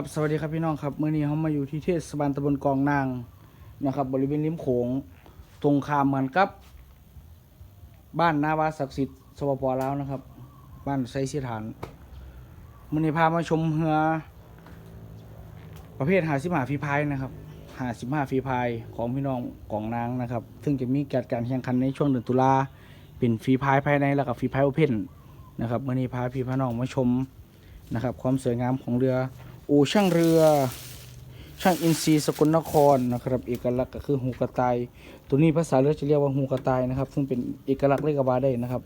ครับสวัสดีครับพี่น้องครับเมื่อนี้เขามาอยู่ที่เทศบาลตำบลกองนางนะครับ บริเวณริมโขงตรงข้ามเหมือนกับ บ้านนาวาศักดิ์สิทธิ์สปปลาวนะครับ บ้านไซสิฐานเมื่อนี้พามาชมเรือประเภทหาสิบหาฟีพายนะครับหาสิบห้าฟีพายของพี่น้องกองนางนะครับ ซึ่งจะมีการการแข่งขันในช่วงเดือนตุลาเป็นฟีพายภายในแล้วก็ฟีพายโอเพนนะครับเมื่อนี้พาพี่พาน้องมาชมนะครับ ความสวยงามของเรือ อู่ช่างเรือ ช่างอินทรีสกลนครนะครับ เอกลักษณ์ก็คือหูกระต่าย ตัวนี้ภาษาเรือจะเรียกว่าหูกระต่ายนะครับ ซึ่งเป็นเอกลักษณ์เรียกว่าได้นะครับ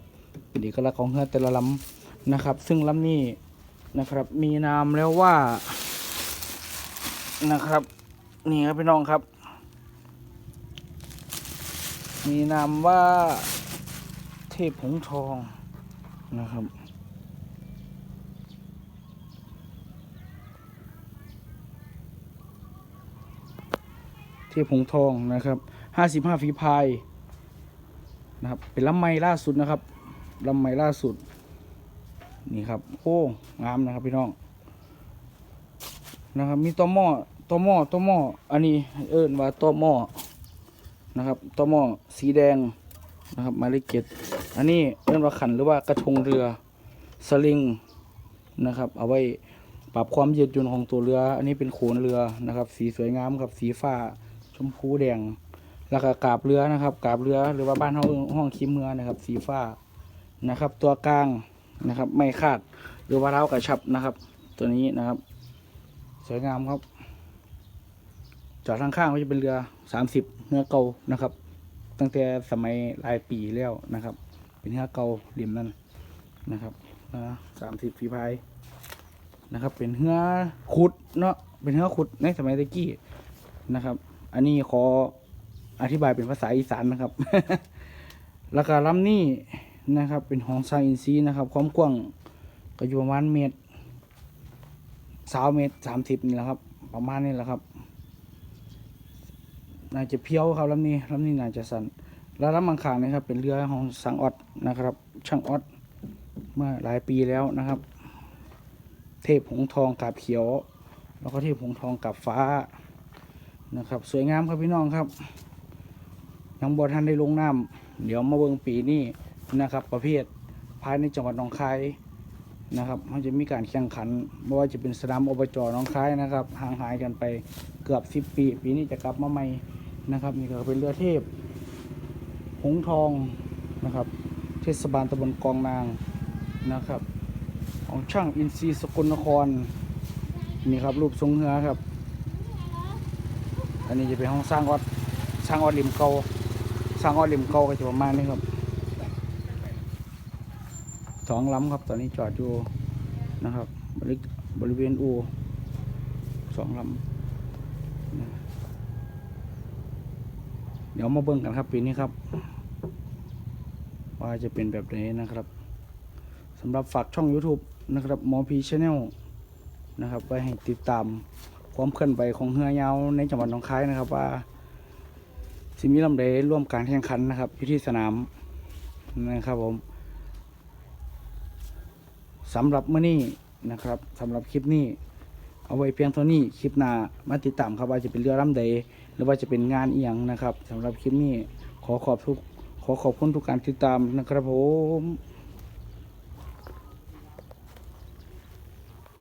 เป็นเอกลักษณ์ของเรือแต่ละลำนะครับ ซึ่งลำนี้นะครับ มีนามแล้วว่านะครับ นี่ครับพี่น้องครับ มีนามว่าเทพหงทองนะครับ เทพหงทองนะครับห้าสิบห้าฝีพายนะครับเป็นลำไม้ล่าสุดนะครับลำไม้ล่าสุด นี่ครับโอ้งามนะครับพี่น้องนะครับมีตัวหม้อตัวหม้อตัวหม้ออันนี้เอิ้นว่าตัวหม้อนะครับตัวหม้อสีแดงนะครับมาเลขเจ็ดอันนี้เอิ้นว่าขันหรือว่ากระทงเรือสลิงนะครับ เอาไว้ปรับความยืดหยุ่นของตัวเรือ อันนี้เป็นโขนเรือนะครับ สีสวยงามครับสีฟ้า มพูแดง แล้วก็กาบเรือนะครับกาบเรือหรือว่าบ้านห้องห้องคิมเมือนะครับ สีฟ้านะครับ ตัวกลางนะครับ ไม่คาดหรือว่าเท้ากระชับนะครับ ตัวนี้นะครับ สวยงามครับ จอดข้างๆก็จะเป็นเรือสามสิบเนื้อเกานะครับ ตั้งแต่สมัยหลายปีแล้วนะครับ เป็นเนื้อเก่าริมนั่นนะครับสามสิบฝีพายนะครับ เป็นเนื้อขุดเนาะเป็นเนื้อขุดในสมัยตะกี้นะครับ อันนี้ขออธิบายเป็นภาษาอีสานนะครับ แล้วก็ลำนี้นะครับ เป็นห้องซาอินซีนะครับ ความกว้างก็อยู่ประมาณเมตรสาวเมตรสามสิบนี่แหละครับ ประมาณนี้แหละครับ น่าจะเพี้ยวครับลำนี้ลำนี้น่าจะสั่นแล้วลำมังคางนะครับ เป็นเรือของสังออดนะครับ ช่างออดเมื่อหลายปีแล้วนะครับ เทพหงทองกาบเขียว แล้วก็เทพหงทองกาบฟ้า นะครับ สวยงามครับพี่น้องครับ ยังบอท่านได้ลงน้ำเดี๋ยวมาเบิงปีนี้นะครับ ประเภทภายในจังหวัดหนองคายนะครับมันจะมีการแข่งขันไม่ว่าจะเป็นสนามอบจหนองคายนะครับห่างหายกันไปเกือบสิบปี ปีนี้จะกลับมาใหม่นะครับนี่ก็เป็นเรือเทพ หงส์ทองนะครับ เทศบาลตำบลกองนางนะครับ ของช่างอินทรีสกลนครนี่ครับรูปทรงเรือครับ อันนี้จะเป็นห้องสร้างออดสร้างออดริมเกาสร้างออดริมเกาก็จะประมาณนี้ครับสองล้ำครับ ตอนนี้จอดอยู่นะครับ บริบริเวณอูสองลำเดี๋ยวมาเบิ่งกันครับปีนี้ครับ ว่าจะเป็นแบบไหนนะครับสำหรับฝากช่อง YouTube นะครับหมอพีชแนลนะครับ ไว้ให้ติดตาม ความเคลื่อนไหวของเฮือยาวในจังหวัดหนองคายนะครับ ว่าสิมีลำใดร่วมการแข่งขันนะครับอยู่ที่สนามนะครับผมสำหรับเมื้อนี้นะครับสำหรับคลิปนี้ เอาไว้เพียงเท่านี้คลิปหน้ามาติดตามครับว่าจะเป็นเรือลำใดหรือว่าจะเป็นงานเอียงนะครับสำหรับคลิปนี้ขอขอบทุกขอขอบคุณทุกการติดตามนะครับผม